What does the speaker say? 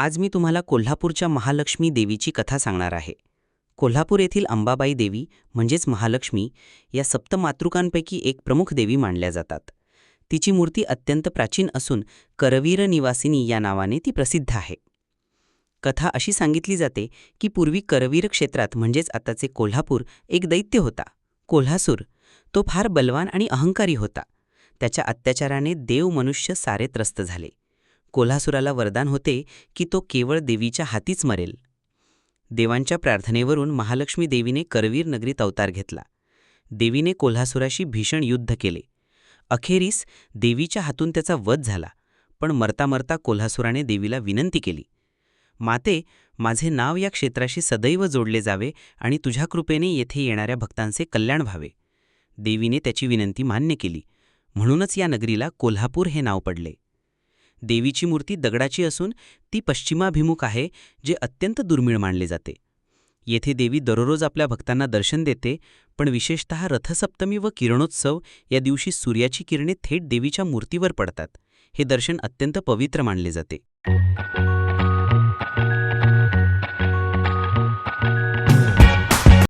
आज मी तुम्हाला कोल्हापूरच्या महालक्ष्मी देवीची कथा सांगणार आहे. कोल्हापूर येथील अंबाबाई देवी म्हणजेच महालक्ष्मी या सप्तमातृकांपैकी एक प्रमुख देवी मानल्या जातात. तिची मूर्ती अत्यंत प्राचीन असून करवीर निवासिनी या नावाने ती प्रसिद्ध आहे. कथा अशी सांगितली जाते की पूर्वी करवीर क्षेत्रात म्हणजेच आताचे कोल्हापूर एक दैत्य होता. कोल्हासूर तो फार बलवान आणि अहंकारी होता. त्याच्या अत्याचाराने देव मनुष्य सारे त्रस्त झाले. कोल्हासुराला वरदान होते की तो केवळ देवीच्या हातीच मरेल. देवांच्या प्रार्थनेवरून महालक्ष्मी देवीने करवीर नगरीत अवतार घेतला. देवीने कोल्हासुराशी भीषण युद्ध केले. अखेरीस देवीच्या हातून त्याचा वध झाला पण मरता मरता कोल्हासुराने देवीला विनंती केली. माते माझे नाव या क्षेत्राशी सदैव जोडले जावे आणि तुझ्या कृपेने येथे येणाऱ्या भक्तांचे कल्याण व्हावे. देवीने त्याची विनंती मान्य केली. म्हणूनच या नगरीला कोल्हापूर हे नाव पडले. देवीची मूर्ती दगडाची असून ती पश्चिमाभिमुख आहे जे अत्यंत दुर्मिळ मानले जाते. येथे देवी दररोज आपल्या भक्तांना दर्शन देते पण विशेषतः रथसप्तमी व किरणोत्सव या दिवशी सूर्याची किरणे थेट देवीच्या मूर्तीवर पडतात. हे दर्शन अत्यंत पवित्र मानले जाते.